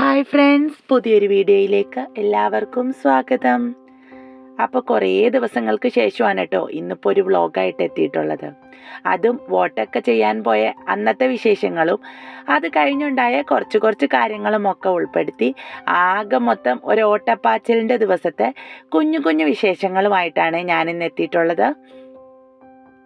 Hi friends പുതിയൊരു വീഡിയോയിലേക്ക് എല്ലാവർക്കും സ്വാഗതം. അപ്പോൾ കുറേ ദിവസങ്ങൾക്ക് ശേഷമാണ് കേട്ടോ ഇന്നിപ്പോൾ ഒരു വ്ളോഗായിട്ട് എത്തിയിട്ടുള്ളത്. അതും വോട്ടൊക്കെ ചെയ്യാൻ പോയ അന്നത്തെ വിശേഷങ്ങളും അത് കഴിഞ്ഞുണ്ടായ കുറച്ച് കുറച്ച് കാര്യങ്ങളും ഒക്കെ ഉൾപ്പെടുത്തി ആകെ മൊത്തം ഒരു ഓട്ടപ്പാച്ചിലിന്റെ ദിവസത്തെ കുഞ്ഞു കുഞ്ഞു വിശേഷങ്ങളുമായിട്ടാണ് ഞാൻ ഇന്ന് എത്തിയിട്ടുള്ളത്.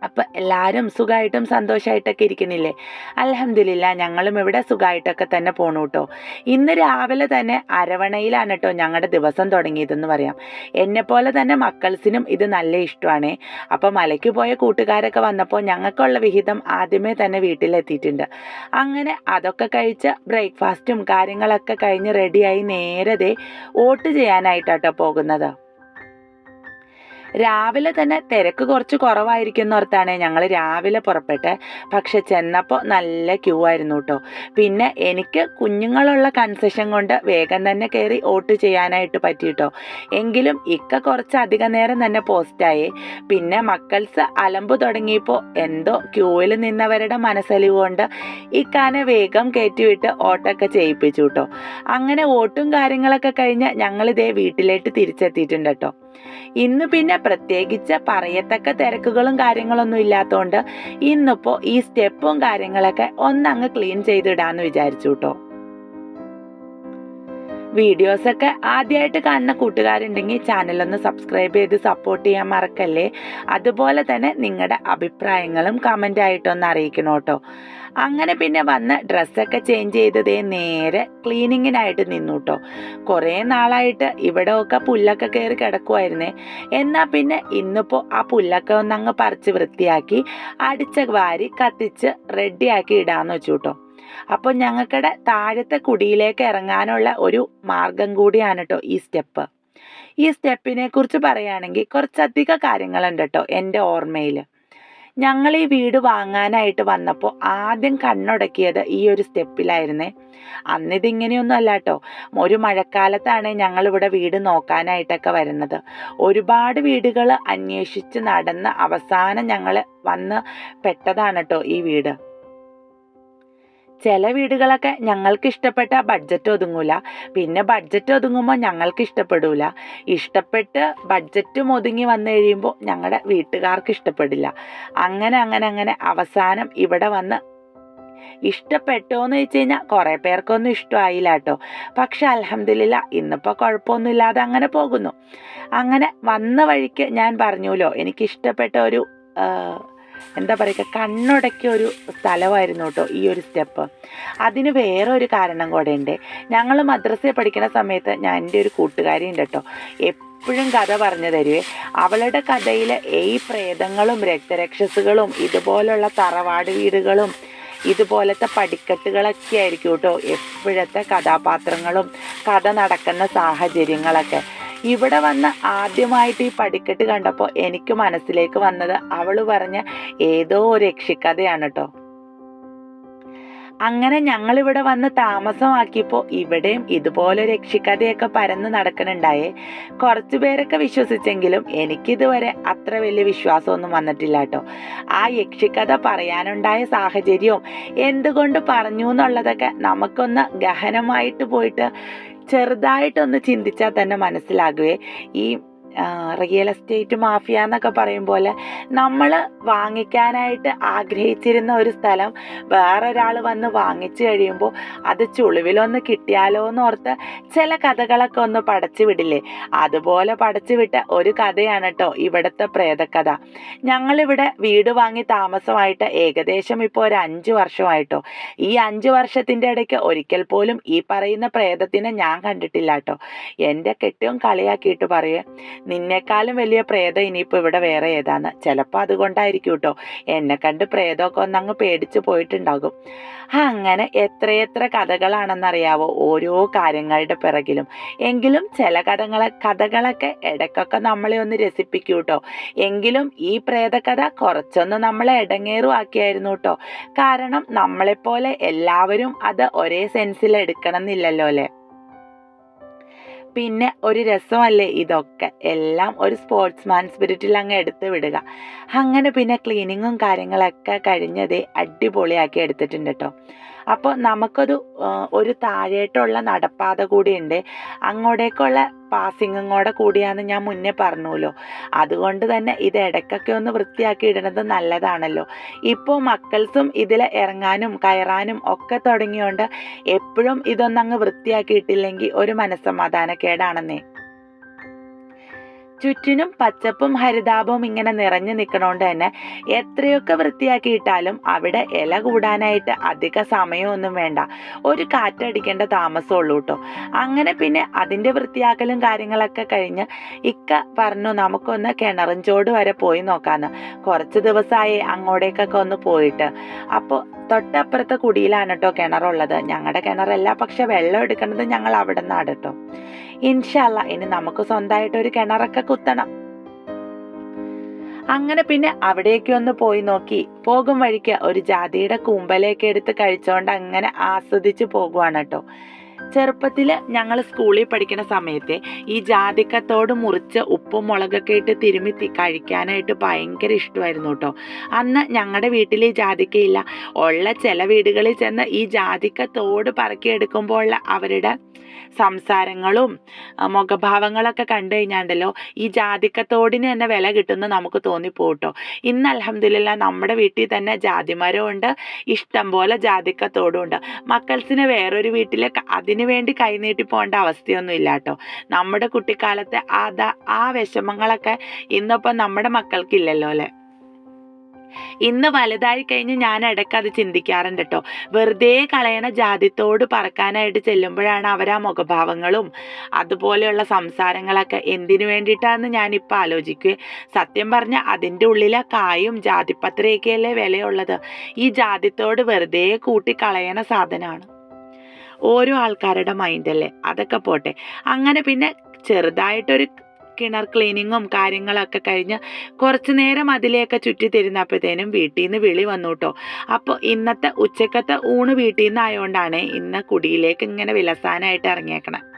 അപ്പം എല്ലാവരും സുഖമായിട്ടും സന്തോഷമായിട്ടൊക്കെ ഇരിക്കുന്നില്ലേ അലഹമില്ല ഞങ്ങളും ഇവിടെ സുഖമായിട്ടൊക്കെ തന്നെ പോണു കേട്ടോ ഇന്ന് രാവിലെ തന്നെ അരവണയിലാണ് കേട്ടോ ഞങ്ങളുടെ ദിവസം തുടങ്ങിയതെന്ന് പറയാം. എന്നെ പോലെ തന്നെ മക്കൾസിനും ഇത് നല്ല ഇഷ്ടമാണ്. അപ്പം മലയ്ക്ക് പോയ കൂട്ടുകാരൊക്കെ വന്നപ്പോൾ ഞങ്ങൾക്കുള്ള വിഹിതം ആദ്യമേ തന്നെ വീട്ടിലെത്തിയിട്ടുണ്ട്. അങ്ങനെ അതൊക്കെ കഴിച്ച് ബ്രേക്ക്ഫാസ്റ്റും കാര്യങ്ങളൊക്കെ കഴിഞ്ഞ് റെഡിയായി നേരെ ദേ വോട്ട് ചെയ്യാനായിട്ടാട്ടോ പോകുന്നത്. രാവിലെ തന്നെ തിരക്ക് കുറച്ച് കുറവായിരിക്കുന്നോർത്താണ് ഞങ്ങൾ രാവിലെ പുറപ്പെട്ട്. പക്ഷെ ചെന്നപ്പോൾ നല്ല ക്യൂ ആയിരുന്നു കേട്ടോ പിന്നെ എനിക്ക് കുഞ്ഞുങ്ങളുള്ള കൺസെഷൻ കൊണ്ട് വേഗം തന്നെ കയറി വോട്ട് ചെയ്യാനായിട്ട് പറ്റിയിട്ടോ എങ്കിലും ഇക്ക കുറച്ച് അധിക നേരം തന്നെ പോസ്റ്റായി പിന്നെ മക്കൾസ് അലമ്പ് തുടങ്ങിയപ്പോൾ എന്തോ ക്യൂവിൽ നിന്നവരുടെ മനസ്സലിവ് കൊണ്ട് ഇക്കാനെ വേഗം കയറ്റിവിട്ട് ഓട്ടൊക്കെ ചെയ്യിപ്പിച്ചു കേട്ടോ അങ്ങനെ വോട്ടും കാര്യങ്ങളൊക്കെ കഴിഞ്ഞ് ഞങ്ങളിതേ വീട്ടിലേക്ക് തിരിച്ചെത്തിയിട്ടുണ്ട് കേട്ടോ ഇന്ന് പിന്നെ പ്രത്യേകിച്ച് പറയത്തക്ക തിരക്കുകളും കാര്യങ്ങളൊന്നും ഇല്ലാത്തതുകൊണ്ട് ഇന്നിപ്പോൾ ഈ സ്റ്റെപ്പും കാര്യങ്ങളൊക്കെ ഒന്നങ്ങ് ക്ലീൻ ചെയ്തിടാന്ന് വിചാരിച്ചു കേട്ടോ വീഡിയോസൊക്കെ ആദ്യമായിട്ട് കാണുന്ന കൂട്ടുകാരുണ്ടെങ്കിൽ ചാനലൊന്ന് സബ്സ്ക്രൈബ് ചെയ്ത് സപ്പോർട്ട് ചെയ്യാൻ മറക്കല്ലേ? അതുപോലെ തന്നെ നിങ്ങളുടെ അഭിപ്രായങ്ങളും കമന്റ് ആയിട്ടൊന്ന് അറിയിക്കണം കേട്ടോ അങ്ങനെ പിന്നെ വന്ന് ഡ്രസ്സൊക്കെ ചേഞ്ച് ചെയ്തതേ നേരെ ക്ലീനിങ്ങിനായിട്ട് നിന്നു കേട്ടോ കുറേ നാളായിട്ട് ഇവിടെ ഒക്കെ പുല്ലൊക്കെ കയറി കിടക്കുമായിരുന്നേ എന്നാൽ പിന്നെ ഇന്നിപ്പോൾ ആ പുല്ലൊക്കെ ഒന്ന് അങ്ങ് പറിച്ച് വൃത്തിയാക്കി അടിച്ച വാരി കത്തിച്ച് റെഡിയാക്കി ഇടാന്ന് വെച്ചു കേട്ടോ അപ്പോൾ ഞങ്ങൾക്കിടെ താഴത്തെ കുടിയിലേക്ക് ഇറങ്ങാനുള്ള ഒരു മാർഗം കൂടിയാണ് കേട്ടോ ഈ സ്റ്റെപ്പ്. ഈ സ്റ്റെപ്പിനെ കുറിച്ച് പറയുകയാണെങ്കിൽ കുറച്ചധികം കാര്യങ്ങളുണ്ട് കേട്ടോ എന്റെ ഓർമ്മയിൽ ഞങ്ങൾ ഈ വീട് വാങ്ങാനായിട്ട് വന്നപ്പോൾ ആദ്യം കണ്ണുടക്കിയത് ഈ ഒരു സ്റ്റെപ്പിലായിരുന്നേ. അന്നിതിങ്ങനെയൊന്നും അല്ല കേട്ടോ ഒരു മഴക്കാലത്താണ് ഞങ്ങളിവിടെ വീട് നോക്കാനായിട്ടൊക്കെ വരുന്നത്. ഒരുപാട് വീടുകൾ അന്വേഷിച്ച് നടന്ന് അവസാനം ഞങ്ങൾ വന്ന് പെട്ടതാണ് കേട്ടോ ഈ വീട്. ചില വീടുകളൊക്കെ ഞങ്ങൾക്ക് ഇഷ്ടപ്പെട്ട ബഡ്ജറ്റ് ഒതുങ്ങൂല. പിന്നെ ബഡ്ജറ്റ് ഒതുങ്ങുമ്പോൾ ഞങ്ങൾക്ക് ഇഷ്ടപ്പെടൂല. ഇഷ്ടപ്പെട്ട് ബഡ്ജറ്റും ഒതുങ്ങി വന്നു കഴിയുമ്പോൾ ഞങ്ങളുടെ വീട്ടുകാർക്ക് ഇഷ്ടപ്പെടില്ല. അങ്ങനെ അങ്ങനെ അങ്ങനെ അവസാനം ഇവിടെ വന്ന് ഇഷ്ടപ്പെട്ടോ എന്ന് വെച്ച് കഴിഞ്ഞാൽ കുറേ പേർക്കൊന്നും ഇഷ്ടമായില്ല കേട്ടോ പക്ഷെ അലഹമില്ല ഇന്നിപ്പോൾ കുഴപ്പമൊന്നുമില്ലാതെ അങ്ങനെ പോകുന്നു. അങ്ങനെ വന്ന വഴിക്ക് ഞാൻ പറഞ്ഞുല്ലോ എനിക്കിഷ്ടപ്പെട്ട ഒരു എന്താ പറയുക കണ്ണുടക്കിയ ഒരു സ്ഥലമായിരുന്നു കേട്ടോ ഈ ഒരു സ്റ്റെപ്പ്. അതിന് വേറെ ഒരു കാരണം കൂടെ ഉണ്ട് ഞങ്ങൾ മദ്രസയിൽ പഠിക്കുന്ന സമയത്ത് ഞാൻ എന്റെ ഒരു കൂട്ടുകാരി ഉണ്ട് കേട്ടോ. എപ്പോഴും കഥ പറഞ്ഞു തരുവേ. അവളുടെ കഥയിൽ ഈ പ്രേതങ്ങളും രക്തരക്ഷസുകളും ഇതുപോലുള്ള തറവാട് വീടുകളും ഇതുപോലത്തെ പടിക്കെട്ടുകളൊക്കെ ആയിരിക്കും കേട്ടോ എപ്പോഴത്തെ കഥാപാത്രങ്ങളും കഥ നടക്കുന്ന സാഹചര്യങ്ങളൊക്കെ. ഇവിടെ വന്ന് ആദ്യമായിട്ട് ഈ പടിക്കെട്ട് കണ്ടപ്പോൾ എനിക്ക് മനസ്സിലേക്ക് വന്നത് അവൾ പറഞ്ഞ ഏതോ ഒരു രക്ഷിക്കഥയാണ് കേട്ടോ അങ്ങനെ ഞങ്ങളിവിടെ വന്ന് താമസമാക്കിയപ്പോൾ ഇവിടെയും ഇതുപോലെ രക്ഷിക്കഥയൊക്കെ പരന്ന് നടക്കുന്നുണ്ടായേ കുറച്ചു പേരൊക്കെ വിശ്വസിച്ചെങ്കിലും എനിക്കിതുവരെ അത്ര വലിയ വിശ്വാസമൊന്നും വന്നിട്ടില്ല കേട്ടോ ആ യക്ഷിക്കഥ പറയാനുണ്ടായ സാഹചര്യവും എന്തുകൊണ്ട് പറഞ്ഞു എന്നുള്ളതൊക്കെ നമുക്കൊന്ന് ഗഹനമായിട്ട് പോയിട്ട് ചെറുതായിട്ടൊന്ന് ചിന്തിച്ചാൽ തന്നെ മനസ്സിലാകുവേ. ഈ റിയൽ എസ്റ്റേറ്റ് മാഫിയ എന്നൊക്കെ പറയും പോലെ നമ്മൾ വാങ്ങിക്കാനായിട്ട് ആഗ്രഹിച്ചിരുന്ന ഒരു സ്ഥലം വേറൊരാൾ വന്ന് വാങ്ങിച്ചു കഴിയുമ്പോൾ അത് ചുളിവിലൊന്ന് കിട്ടിയാലോ എന്ന് ഓർത്ത് ചില കഥകളൊക്കെ ഒന്ന് പടച്ചു വിടില്ലേ? അതുപോലെ പടച്ചു വിട്ട ഒരു കഥയാണ് കേട്ടോ ഇവിടുത്തെ പ്രേതകഥ. ഞങ്ങളിവിടെ വീട് വാങ്ങി താമസമായിട്ട് ഏകദേശം ഇപ്പോൾ ഒരു അഞ്ച് വർഷമായിട്ടോ. ഈ അഞ്ച് വർഷത്തിന്റെ ഇടയ്ക്ക് ഒരിക്കൽ പോലും ഈ പറയുന്ന പ്രേതത്തിനെ ഞാൻ കണ്ടിട്ടില്ല കേട്ടോ എന്റെ കെട്ടിയും കളിയാക്കിയിട്ട് പറയേ നിന്നേക്കാളും വലിയ പ്രേതം ഇനിയിപ്പോൾ ഇവിടെ വേറെ ഏതാണ് ചിലപ്പോൾ അതുകൊണ്ടായിരിക്കും കേട്ടോ എന്നെ കണ്ട് പ്രേതമൊക്കെ ഒന്നങ്ങ് പേടിച്ച് പോയിട്ടുണ്ടാകും. അങ്ങനെ എത്രയെത്ര കഥകളാണെന്നറിയാവോ ഓരോ കാര്യങ്ങളുടെ പിറകിലും. എങ്കിലും ചില കഥകളെ കഥകളൊക്കെ ഇടയ്ക്കൊക്കെ നമ്മളെ ഒന്ന് രസിപ്പിക്കും കേട്ടോ എങ്കിലും ഈ പ്രേതകഥ കുറച്ചൊന്ന് നമ്മളെ ഇടങ്ങേറുമാക്കിയായിരുന്നു കേട്ടോ കാരണം നമ്മളെപ്പോലെ എല്ലാവരും അത് ഒരേ സെൻസിൽ എടുക്കണം എന്നില്ലല്ലോ അല്ലേ? പിന്നെ ഒരു രസമല്ലേ ഇതൊക്കെ? എല്ലാം ഒരു സ്പോർട്സ്മാൻ സ്പിരിറ്റിൽ അങ്ങ് എടുത്ത് വിടുക. അങ്ങനെ പിന്നെ ക്ലീനിങ്ങും കാര്യങ്ങളൊക്കെ കഴിഞ്ഞതേ അടിപൊളിയാക്കി എടുത്തിട്ടുണ്ട് കേട്ടോ അപ്പോൾ നമുക്കൊരു ഒരു താഴേട്ടുള്ള നടപ്പാത കൂടിയുണ്ട്. അങ്ങോട്ടേക്കുള്ള പാസിങ്ങും കൂടെ കൂടിയാന്ന് ഞാൻ മുന്നേ പറഞ്ഞല്ലോ അതുകൊണ്ട് തന്നെ ഇത് ഇടയ്ക്കൊക്കെ ഒന്ന് വൃത്തിയാക്കി ഇടുന്നത് നല്ലതാണല്ലോ. ഇപ്പോൾ മക്കൾസും ഇതിൽ ഇറങ്ങാനും കയറാനും ഒക്കെ തുടങ്ങിയോണ്ട് എപ്പോഴും ഇതൊന്നങ്ങ് വൃത്തിയാക്കിയിട്ടില്ലെങ്കിൽ ഒരു മനസ്സമാധാനക്കേടാണെന്നേ. ചുറ്റിനും പച്ചപ്പും ഹരിതാപവും ഇങ്ങനെ നിറഞ്ഞു നിൽക്കണോണ്ട് തന്നെ എത്രയൊക്കെ വൃത്തിയാക്കിയിട്ടാലും അവിടെ ഇല കൂടാനായിട്ട് അധിക സമയമൊന്നും വേണ്ട. ഒരു കാറ്റടിക്കേണ്ട താമസമുള്ളൂ കേട്ടോ അങ്ങനെ പിന്നെ അതിന്റെ വൃത്തിയാക്കലും കാര്യങ്ങളൊക്കെ കഴിഞ്ഞ് ഇക്ക പറഞ്ഞു നമുക്കൊന്ന് കിണറിഞ്ചോട് വരെ പോയി നോക്കാന്ന്. കുറച്ച് ദിവസമായി അങ്ങോട്ടേക്കൊക്കെ ഒന്ന് പോയിട്ട്. അപ്പോൾ തൊട്ടപ്പുറത്തെ കുടിയിലാണ് കേട്ടോ കിണറുള്ളത്. ഞങ്ങളുടെ കിണറല്ല പക്ഷെ വെള്ളം എടുക്കുന്നത് ഞങ്ങൾ അവിടെ നിന്നാണ് കേട്ടോ ഇൻഷല്ല ഇനി നമുക്ക് സ്വന്തമായിട്ട് ഒരു കിണറൊക്കെ കുത്തണം. അങ്ങനെ പിന്നെ അവിടേക്ക് ഒന്ന് പോയി നോക്കി. പോകും വഴിക്ക് ഒരു ജാതിയുടെ കൂമ്പലയൊക്കെ എടുത്ത് കഴിച്ചോണ്ട് അങ്ങനെ ആസ്വദിച്ച് പോകുവാണ് കേട്ടോ. ചെറുപ്പത്തിൽ ഞങ്ങൾ സ്കൂളിൽ പഠിക്കുന്ന സമയത്ത് ഈ ജാതിക്കത്തോട് മുറിച്ച് ഉപ്പും മുളകൊക്കെ ഇട്ട് തിരുമ്മി കഴിക്കാനായിട്ട് ഭയങ്കര ഇഷ്ടമായിരുന്നു കേട്ടോ. അന്ന് ഞങ്ങളുടെ വീട്ടിൽ ഈ ജാതിക്കയില്ല ഉള്ള ചില വീടുകളിൽ ചെന്ന് ഈ ജാതിക്കത്തോട് പറക്കിയെടുക്കുമ്പോഴുള്ള അവരുടെ സംസാരങ്ങളും മുഖഭാവങ്ങളൊക്കെ കണ്ടു കഴിഞ്ഞാണ്ടല്ലോ ഈ ജാതിക്കത്തോടിന് തന്നെ വില കിട്ടുമെന്ന് നമുക്ക് തോന്നിപ്പോട്ടോ. ഇന്ന് അലഹമില്ല നമ്മുടെ വീട്ടിൽ തന്നെ ജാതിമരമുണ്ട് ഇഷ്ടം പോലെ ജാതിക്കത്തോടും ഉണ്ട്. മക്കൾസിന് വേറൊരു വീട്ടിൽ അതിനു വേണ്ടി കൈനീട്ടി പോകേണ്ട അവസ്ഥയൊന്നും ഇല്ല കേട്ടോ നമ്മുടെ കുട്ടിക്കാലത്തെ അതാ ആ വിഷമങ്ങളൊക്കെ ഇന്നിപ്പോൾ നമ്മുടെ മക്കൾക്കില്ലല്ലോ അല്ലേ? ഇന്ന് വലുതായി കഴിഞ്ഞ് ഞാൻ ഇടയ്ക്ക് അത് ചിന്തിക്കാറുണ്ട് കേട്ടോ വെറുതെ കളയണ ജാതിത്തോട് പറക്കാനായിട്ട് ചെല്ലുമ്പോഴാണ് അവർ ആ മുഖഭാവങ്ങളും അതുപോലെയുള്ള സംസാരങ്ങളൊക്കെ എന്തിനു വേണ്ടിയിട്ടാണെന്ന് ഞാനിപ്പോൾ ആലോചിക്കുക. സത്യം പറഞ്ഞാൽ അതിന്റെ ഉള്ളിലെ കായും ജാതിപത്രയൊക്കെയല്ലേ വിലയുള്ളത്. ഈ ജാതിത്തോട് വെറുതെ കൂട്ടി കളയണ സാധനമാണ്. ഓരോ ആൾക്കാരുടെ മൈൻഡല്ലേ അതൊക്കെ പോട്ടെ. അങ്ങനെ പിന്നെ ചെറുതായിട്ടൊരു കിണർ ക്ലീനിങ്ങും കാര്യങ്ങളൊക്കെ കഴിഞ്ഞ് കുറച്ച് നേരം അതിലേക്ക് ചുറ്റി തിരുന്നപ്പോഴത്തേനും വീട്ടിൽ നിന്ന് വിളി വന്നു കേട്ടോ അപ്പോൾ ഇന്നത്തെ ഉച്ചക്കത്തെ ഊണ് വീട്ടിൽ നിന്ന് ആയതുകൊണ്ടാണ് ഇന്ന് കുടിയിലേക്ക് ഇങ്ങനെ വിലസാനായിട്ട് ഇറങ്ങിയേക്കണേ.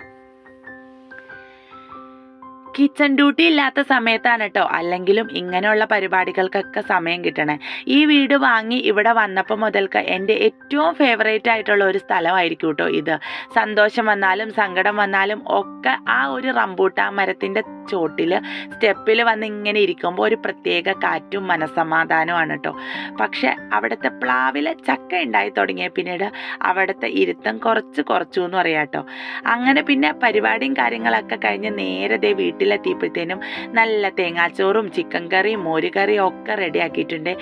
കിച്ചൺ ഡ്യൂട്ടി ഇല്ലാത്ത സമയത്താണ് കേട്ടോ അല്ലെങ്കിലും ഇങ്ങനെയുള്ള പരിപാടികൾക്കൊക്കെ സമയം കിട്ടണേ. ഈ വീട് വാങ്ങി ഇവിടെ വന്നപ്പോൾ മുതൽക്ക് എന്റെ ഏറ്റവും ഫേവറേറ്റ് ആയിട്ടുള്ള ഒരു സ്ഥലമായിരിക്കും കേട്ടോ ഇത്. സന്തോഷം വന്നാലും സങ്കടം വന്നാലും ഒക്കെ ആ ഒരു റംബൂട്ടാൻ മരത്തിന്റെ ചോട്ടിൽ സ്റ്റെപ്പിൽ വന്ന് ഇങ്ങനെ ഇരിക്കുമ്പോൾ ഒരു പ്രത്യേക കാറ്റും മനസമാധാനമാണ് കേട്ടോ പക്ഷെ അവിടുത്തെ പ്ലാവിലെ ചക്ക ഉണ്ടായി തുടങ്ങിയ പിന്നീട് അവിടുത്തെ ഇരുത്തം കുറച്ച് കുറച്ചു എന്ന് പറയാം കേട്ടോ അങ്ങനെ പിന്നെ പരിപാടിയും കാര്യങ്ങളൊക്കെ കഴിഞ്ഞ് നേരത്തെ ദേ വീട്ടിലെത്തിയപ്പോഴത്തേനും നല്ല തേങ്ങാച്ചോറും ചിക്കൻ കറിയും മോര് കറിയും ഒക്കെ റെഡിയാക്കിയിട്ടുണ്ട്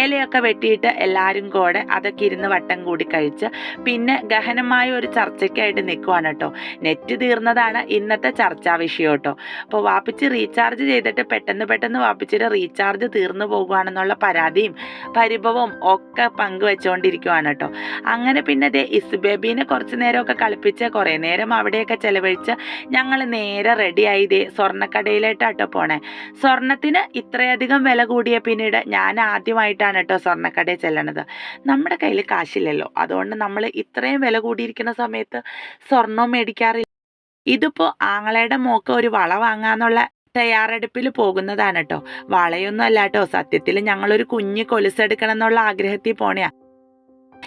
ഇലയൊക്കെ വെട്ടിയിട്ട് എല്ലാവരും കൂടെ അതൊക്കെ ഇരുന്ന് വട്ടം കൂടി കഴിച്ച് പിന്നെ ഗഹനമായ ഒരു ചർച്ചയ്ക്കായിട്ട് നിൽക്കുവാണ് കേട്ടോ. നെറ്റ് തീർന്നതാണ് ഇന്നത്തെ ചർച്ചാ വിഷയം കേട്ടോ. അപ്പോൾ വാപ്പിച്ച് റീചാർജ് ചെയ്തിട്ട് പെട്ടെന്ന് പെട്ടെന്ന് വാപ്പിച്ചിട്ട് റീചാർജ് തീർന്നു പോകുവാണെന്നുള്ള പരാതിയും പരിഭവവും ഒക്കെ പങ്കുവെച്ചുകൊണ്ടിരിക്കുവാണ് കേട്ടോ. അങ്ങനെ പിന്നെ ദേ ഇസ് ഇസുബേബീനെ കുറച്ച് നേരമൊക്കെ കളിപ്പിച്ച് കുറേ നേരം അവിടെയൊക്കെ ചെലവഴിച്ച് ഞങ്ങൾ നേരെ റെഡിയായി ദേ സ്വർണക്കടയിലേട്ടാട്ടോ പോണേ. സ്വർണത്തിന് ഇത്രയധികം വില കൂടിയ പിന്നീട് ഞാൻ ആദ്യമായിട്ടാണ് കേട്ടോ സ്വർണക്കടയിൽ ചെല്ലണത്. നമ്മുടെ കയ്യിൽ കാശില്ലല്ലോ. അതുകൊണ്ട് നമ്മൾ ഇത്രയും വില കൂടിയിരിക്കുന്ന സമയത്ത് സ്വർണം മേടിക്കാറില്ല. ഇതിപ്പോൾ ആങ്ങളയുടെ മോക്ക് ഒരു വള വാങ്ങാന്നുള്ള തയ്യാറെടുപ്പിൽ പോകുന്നതാണ് കേട്ടോ വളയൊന്നും അല്ല കേട്ടോ സത്യത്തിൽ ഞങ്ങളൊരു കുഞ്ഞ് കൊലുസെടുക്കണം എന്നുള്ള ആഗ്രഹത്തിൽ പോണയാ.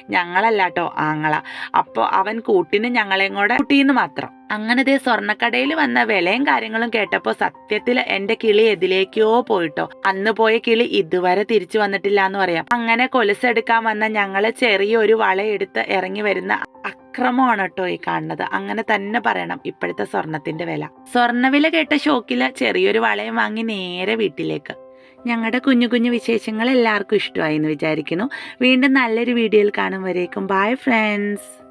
ഞങ്ങളല്ല കേട്ടോ ആങ്ങള. അപ്പോൾ അവൻ കൂട്ടിന് ഞങ്ങളെയും കൂടെ കുട്ടീന്ന് മാത്രം. അങ്ങനെ ദേ സ്വർണക്കടയിൽ വന്ന വിലയും കാര്യങ്ങളും കേട്ടപ്പോൾ സത്യത്തിൽ എന്റെ കിളി എതിലേക്കോ പോയിട്ടോ. അന്ന് പോയ കിളി ഇതുവരെ തിരിച്ചു വന്നിട്ടില്ല എന്ന് പറയാം. അങ്ങനെ കൊലുസെടുക്കാൻ വന്ന ഞങ്ങളെ ചെറിയൊരു വളയെടുത്ത് ഇറങ്ങി വരുന്ന അക്രമമാണ് കേട്ടോ ഈ കാണുന്നത്. അങ്ങനെ തന്നെ പറയണം ഇപ്പോഴത്തെ സ്വർണത്തിന്റെ വില. സ്വർണവില കേട്ട ഷോക്കിൽ ചെറിയൊരു വളയം വാങ്ങി നേരെ വീട്ടിലേക്ക്. ഞങ്ങളുടെ കുഞ്ഞു കുഞ്ഞു വിശേഷങ്ങൾ എല്ലാവർക്കും ഇഷ്ടമായി എന്ന് വിചാരിക്കുന്നു. വീണ്ടും നല്ലൊരു വീഡിയോയിൽ കാണും വരേക്കും. Bye friends